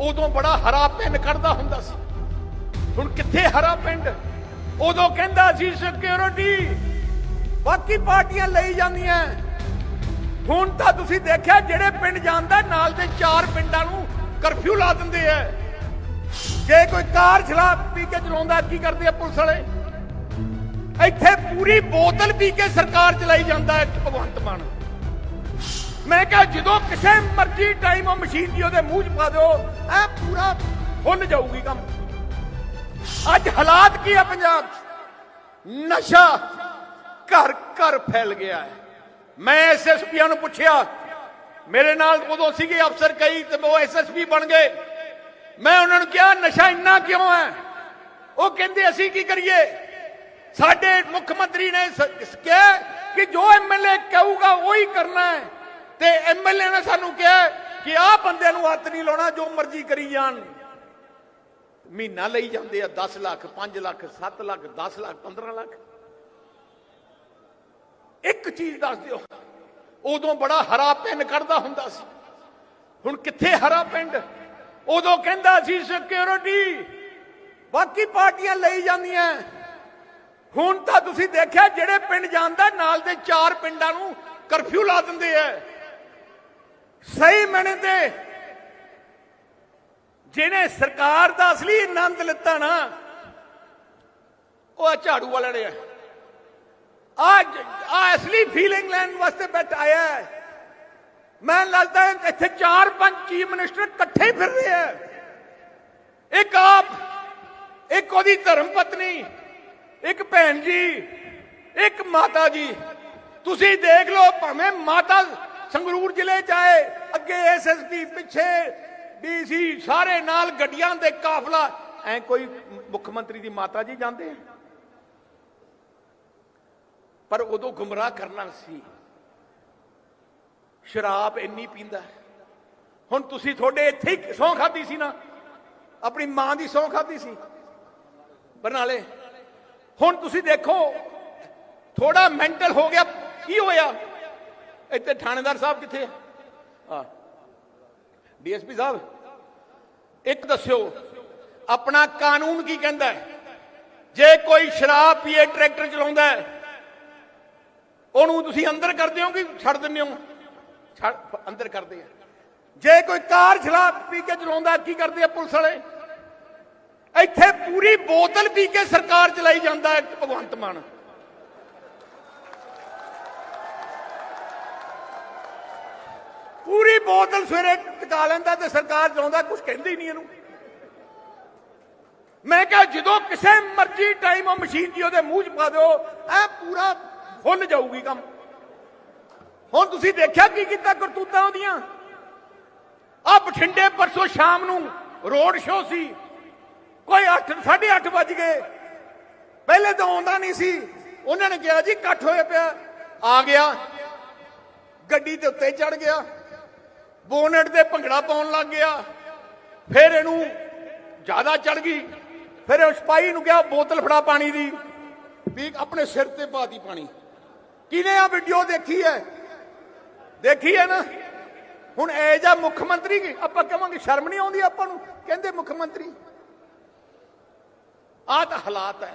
ਉਦੋਂ ਬੜਾ ਹਰਾ ਪਿੰਡ ਕੱਢਦਾ ਹੁੰਦਾ ਸੀ। ਹੁਣ ਕਿੱਥੇ ਹਰਾ ਪਿੰਡ? ਉਦੋਂ ਕਹਿੰਦਾ ਸੀ ਸਿਕਿਉਰਿਟੀ ਬਾਕੀ ਪਾਰਟੀਆਂ ਲਈ ਜਾਂਦੀਆਂ ਹੁਣ ਤਾਂ ਤੁਸੀਂ ਦੇਖਿਆ ਜਿਹੜੇ ਪਿੰਡ ਜਾਂਦਾ, ਨਾਲ ਦੇ ਚਾਰ ਪਿੰਡਾਂ ਨੂੰ ਕਰਫਿਊ ਲਾ ਦਿੰਦੇ ਐ। ਜੇ ਕੋਈ ਕਾਰ ਸ਼ਰਾਬ ਪੀ ਕੇ ਚਲਾਉਂਦਾ, ਕੀ ਕਰਦੇ ਆ ਪੁਲਿਸ ਵਾਲੇ? ਇੱਥੇ ਪੂਰੀ ਬੋਤਲ ਪੀ ਕੇ ਸਰਕਾਰ ਚਲਾਈ ਜਾਂਦਾ ਹੈ ਭਗਵੰਤ ਮਾਨ। ਮੈਂ ਕਿਹਾ ਜਦੋਂ ਕਿਸੇ ਮਰਜ਼ੀ ਟਾਈਮ ਉਹ ਮਸ਼ੀਨ ਦੀ ਉਹਦੇ ਮੂੰਹ 'ਚ ਪਾ ਦਿਓ ਇਹ ਪੂਰਾ ਖੁੱਲ ਜਾਊਗੀ ਕੰਮ। ਅੱਜ ਹਾਲਾਤ ਕੀ ਆ ਪੰਜਾਬ 'ਚ? ਨਸ਼ਾ ਘਰ ਘਰ ਫੈਲ ਗਿਆ ਹੈ। ਮੈਂ ਐਸਐਸਪੀਆਂ ਨੂੰ ਪੁੱਛਿਆ, ਮੇਰੇ ਨਾਲ ਉਦੋਂ ਸੀਗੇ ਅਫਸਰ ਕਈ, ਤੇ ਉਹ ਐਸਐਸਪੀ ਬਣ ਗਏ। ਮੈਂ ਉਹਨਾਂ ਨੂੰ ਕਿਹਾ, ਨਸ਼ਾ ਇੰਨਾ ਕਿਉਂ ਹੈ? ਉਹ ਕਹਿੰਦੇ, ਅਸੀਂ ਕੀ ਕਰੀਏ? ਸਾਡੇ ਮੁੱਖ ਮੰਤਰੀ ਨੇ ਕਿਹਾ ਕਿ ਜੋ ਐਮਐਲਏ ਕਹੂਗਾ, ਉਹੀ ਕਰਨਾ ਹੈ। ਤੇ ਐਮਐਲਏ ਨੇ ਸਾਨੂੰ ਕਿਹਾ ਕਿ ਆਹ ਬੰਦੇ ਨੂੰ ਹੱਥ ਨਹੀਂ ਲਾਉਣਾ ਜੋ ਮਰਜ਼ੀ ਕਰੀ ਜਾਣ। ਮਹੀਨਾ ਲਈ ਜਾਂਦੇ ਆ 10 ਲੱਖ 5 ਲੱਖ 7 ਲੱਖ 10 ਲੱਖ 15 ਲੱਖ। ਇੱਕ ਚੀਜ਼ ਦੱਸ ਦਿਓ, ਉਦੋਂ ਬੜਾ ਹਰਾ ਪਿੰਡ ਕੱਢਦਾ ਹੁੰਦਾ ਸੀ। ਹੁਣ ਕਿੱਥੇ ਹਰਾ ਪਿੰਡ? ਉਦੋਂ ਕਹਿੰਦਾ ਸੀ ਸਿਕਿਉਰਿਟੀ ਬਾਕੀ ਪਾਰਟੀਆਂ ਲਈ ਜਾਂਦੀਆਂ। ਹੁਣ ਤਾਂ ਤੁਸੀਂ ਦੇਖਿਆ, ਜਿਹੜੇ ਪਿੰਡ ਜਾਂਦਾ, ਨਾਲ ਦੇ ਚਾਰ ਪਿੰਡਾਂ ਨੂੰ ਕਰਫਿਊ ਲਾ ਦਿੰਦੇ ਐ ਸਹੀ ਮੈਨੇ ਤੇ। ਜਿਹਨੇ ਸਰਕਾਰ ਦਾ ਅਸਲੀ ਆਨੰਦ ਲਿੱਤਾ ਨਾ, ਉਹ ਆਹ ਝਾੜੂ ਵਾਲਿਆਂ ਨੇ ਅੱਜ ਆ ਅਸਲੀ ਫੀਲਿੰਗ ਲੈਣ ਵਾਸਤੇ ਬੈਠ ਆਇਆ ਹੈ। ਮੈਂ ਲੱਗਦਾ ਹੈ ਇੱਥੇ ਚਾਰ ਪੰਜ ਚੀਫ ਮਿਨਿਸਟਰ ਇਕੱਠੇ ਹੀ ਫਿਰ ਰਹੇ ਆ ਇੱਕ ਆਪ, ਇੱਕ ਉਹਦੀ ਧਰਮ ਪਤਨੀ, ਇੱਕ ਭੈਣ ਜੀ, ਇੱਕ ਮਾਤਾ ਜੀ। ਤੁਸੀਂ ਦੇਖ ਲਓ ਭਾਵੇਂ ਮਾਤਾ ਸੰਗਰੂਰ ਜ਼ਿਲ੍ਹੇ ਚ ਆਏ। ਅੱਗੇ ਐਸਐਸਪੀ ਪਿੱਛੇ ਡੀਸੀ ਸਾਰੇ ਨਾਲ ਗੱਡੀਆਂ ਦੇ ਕਾਫਲਾ। ਐ ਕੋਈ ਮੁੱਖ ਮੰਤਰੀ ਦੀ ਮਾਤਾ ਜੀ ਜਾਂਦੇ ਆ। ਪਰ ਉਦੋਂ ਗੁੰਮਰਾਹ ਕਰਨਾ ਸੀ। ਸ਼ਰਾਬ ਇੰਨੀ ਪੀਂਦਾ ਹੁਣ ਤੁਸੀਂ ਤੁਹਾਡੇ ਇੱਥੇ ਹੀ ਸੌਂ ਖਾਦੀ ਸੀ ਨਾ। ਆਪਣੀ ਮਾਂ ਦੀ ਸੌਂ ਖਾਦੀ ਸੀ। ਬਰਨਾਲੇ। ਹੁਣ ਤੁਸੀਂ ਦੇਖੋ ਥੋੜਾ ਮੈਂਟਲ ਹੋ ਗਿਆ। ਕੀ ਹੋਇਆ? ਇੱਥੇ ਥਾਣੇਦਾਰ ਸਾਹਿਬ ਕਿੱਥੇ ਆ? ਹਾਂ। ਡੀਐਸਪੀ ਸਾਹਿਬ, ਇੱਕ ਦੱਸਿਓ, ਆਪਣਾ ਕਾਨੂੰਨ ਕੀ ਕਹਿੰਦਾ ਹੈ? ਜੇ ਕੋਈ ਸ਼ਰਾਬ ਪੀਏ, ਟਰੈਕਟਰ ਚਲਾਉਂਦਾ ਹੈ, ਉਹਨੂੰ ਤੁਸੀਂ ਅੰਦਰ ਕਰਦੇ ਹੋ ਕਿ ਛੱਡ ਦਿੰਦੇ ਹੋ? ਅੰਦਰ ਕਰਦੇ ਆ। ਜੇ ਕੋਈ ਕਾਰ ਸ਼ਰਾਬ ਪੀ ਕੇ ਚਲਾਉਂਦਾ ਕੀ ਕਰਦੇ ਆ ਪੁਲਿਸ ਵਾਲੇ? ਇੱਥੇ ਪੂਰੀ ਬੋਤਲ ਪੀ ਕੇ ਸਰਕਾਰ ਚਲਾਈ ਜਾਂਦਾ ਹੈ, ਭਗਵੰਤ ਮਾਨ। ਪੂਰੀ ਬੋਤਲ ਸਵੇਰੇ ਟਿਕਾ ਲੈਂਦਾ ਤੇ ਸਰਕਾਰ ਚਲਾਉਂਦਾ ਕੁਝ ਕਹਿੰਦੀ ਨਹੀਂ ਇਹਨੂੰ। ਮੈਂ ਕਿਹਾ, ਜਦੋਂ ਕਿਸੇ ਮਰਜ਼ੀ ਟਾਈਮ ਉਹ ਮਸ਼ੀਨ ਦੀ ਉਹਦੇ ਮੂੰਹ 'ਚ ਪਾ ਦਿਓ ਐ ਪੂਰਾ ਫੁੱਲ ਜਾਊਗੀ ਕੰਮ। ਹੁਣ ਤੁਸੀਂ ਦੇਖਿਆ ਕੀ ਕੀਤਾ ਕਰਤੂਤਾਂ ਉਹਦੀਆਂ? ਆ ਬਠਿੰਡੇ ਪਰਸੋਂ ਸ਼ਾਮ ਨੂੰ ਰੋਡ ਸ਼ੋਅ ਸੀ। ਕੋਈ 8 8:30 ਵੱਜ ਗਏ। ਪਹਿਲੇ ਤਾਂ ਆਉਂਦਾ ਨਹੀਂ ਸੀ। ਉਹਨਾਂ ਨੇ ਕਿਹਾ ਜੀ, ਇਕੱਠ ਹੋਇਆ ਪਿਆ। ਆ ਗਿਆ। ਗੱਡੀ ਦੇ ਉੱਤੇ ਚੜ ਗਿਆ। ਬੋਨਟ ਤੇ ਭੰਗੜਾ ਪਾਉਣ ਲੱਗ ਗਿਆ। ਫਿਰ ਇਹਨੂੰ ਜ਼ਿਆਦਾ ਚੜ ਗਈ। ਫਿਰ ਉਹ ਸਿਪਾਹੀ ਨੂੰ ਕਿਹਾ, ਬੋਤਲ ਫੜਾ ਪਾਣੀ ਦੀ। ਵੀ ਆਪਣੇ ਸਿਰ ਤੇ ਪਾਤੀ ਪਾਣੀ। ਕਿਨੇ ਆ ਵੀਡੀਓ ਦੇਖੀ ਹੈ? ਦੇਖੀ ਹੈ ਨਾ? ਹੁਣ ਇਹ ਜਾਂ ਮੁੱਖ ਮੰਤਰੀ ਆਪਾਂ ਕਹਾਂਗੇ, ਸ਼ਰਮ ਨਹੀਂ ਆਉਂਦੀ ਆਪਾਂ ਨੂੰ? ਕਹਿੰਦੇ ਮੁੱਖ ਮੰਤਰੀ, ਆਹ ਤਾਂ ਹਾਲਾਤ ਹੈ।